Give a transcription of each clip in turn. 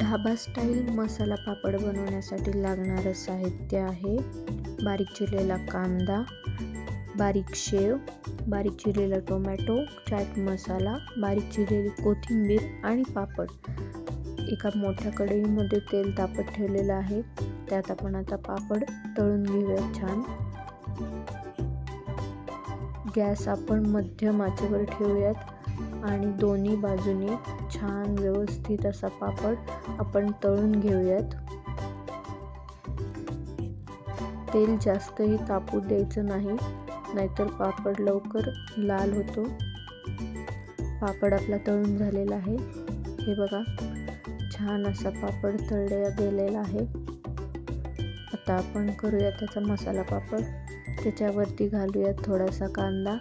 Dhaba style masala papad बनवण्यासाठी लागणारं साहित्य आहे. बारीक चिरलेला कांदा बारीक शेव बारीक चिरलेला टोमॅटो चाट मसाला बारीक चिरलेली कोथिंबीर आणि पापड. एका मोठ्या कढईमध्ये तेल तापत ठेवलेलं आहे. त्यात आपण आता पापड तळून घेऊया छान. गॅस आपण मध्यम आचेवर ठेवूयात आणि दोन्ही बाजूनी छान व्यवस्थित असा पापड आपण तळून घेऊयात. तेल जास्तही तापू द्यायचं नाही नाहीतर पापड लवकर लाल होतो. पापड आपला तळून झालेला आहे. हे बघा छान असा पापड तळल्या गेलेला आहे. आता आपण करूया त्याचा मसाला पापड. त्याच्यावरती घालूयात थोडासा कांदा.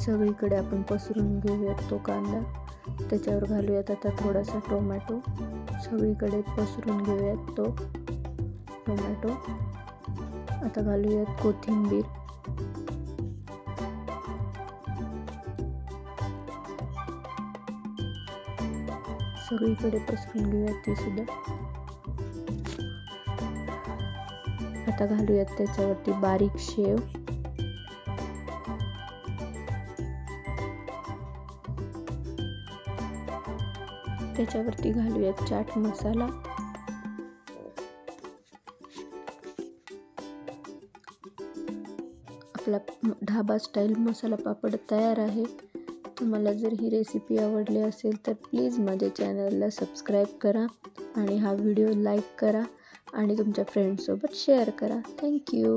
सगळीकडे आपण पसरून घेऊयात तो कांदा. त्याच्यावर घालूयात आता थोडासा टोमॅटो. सगळीकडे पसरून घेऊयात तो टोमॅटो. आता घालूयात कोथिंबीर. सगळीकडे पसरून घेऊयात ती सुद्धा. आता घालूयात त्याच्यावरती बारीक शेव. त्याच्यावरती घालूयात चाट मसाला. आपला ढाबा स्टाईल मसाला पापड तयार आहे. तुम्हाला जर ही रेसिपी आवडली असेल तर प्लीज माझ्या चॅनलला सबस्क्राईब करा आणि हा व्हिडिओ लाईक करा आणि तुमच्या फ्रेंड्ससोबत शेअर करा. थँक्यू